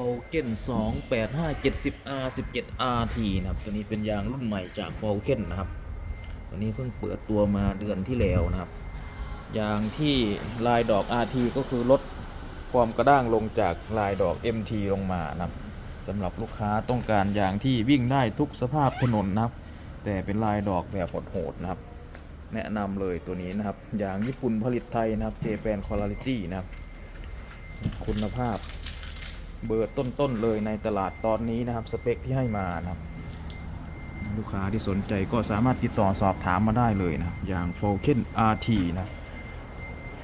โอเกน285 70R 17 RT นะครับ ตัวนี้เป็นยางรุ่นใหม่จาก f o l k e n นะครับ ตัวนี้เพิ่งเปิดตัวมาเดือนที่แล้วนะครับ ยางที่ลายดอก RT ก็คือลดความกระด้างลงจากลายดอก MT ลงมานะครับสำหรับลูกค้าต้องการยางที่วิ่งได้ทุกสภาพถนนนะครับ แต่เป็นลายดอกแบบโหดๆนะครับ แนะนำเลยตัวนี้นะครับ ยางญี่ปุ่นผลิตไทยนะครับ Japan Quality นะครับคุณภาพ เบอร์ต้นๆเลยในตลาดตอนนี้นะครับ สเปคที่ให้มานะครับ ลูกค้าที่สนใจก็สามารถติดต่อสอบถามมาได้เลยนะครับยาง f o l k e n RT นะ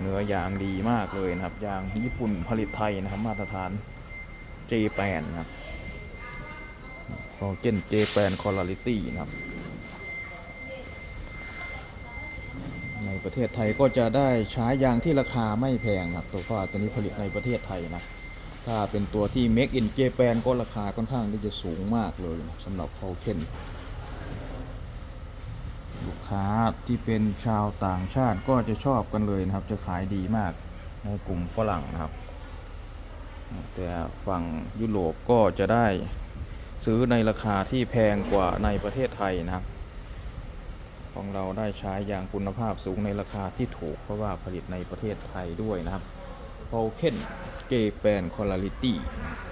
เนื้อยางดีมากเลยนะครับยางญี่ปุ่นผลิตไทยนะครับมาตรฐาน J8 นะครับ f o l k e n J8 Quality นะครับในประเทศไทยก็จะได้ใช้ยางที่ราคาไม่แพงนะครับตัวว่าตัวนี้ผลิตในประเทศไทยนะ ถ้าเป็นตัวที่ Make in Japan ก็ราคาค่อนข้างที่จะสูงมากเลยสำหรับ Falcon ลูกค้าที่เป็นชาวต่างชาติก็จะชอบกันเลยนะครับ จะขายดีมากในกลุ่มฝรั่งนะครับ แต่ฝั่งยุโรปก็จะได้ซื้อในราคาที่แพงกว่าในประเทศไทยนะครับ ของเราได้ใช้อย่างคุณภาพสูงในราคาที่ถูกเพราะว่าผลิตในประเทศไทยด้วยนะครับ f a l c o n Japan Quality นะครับ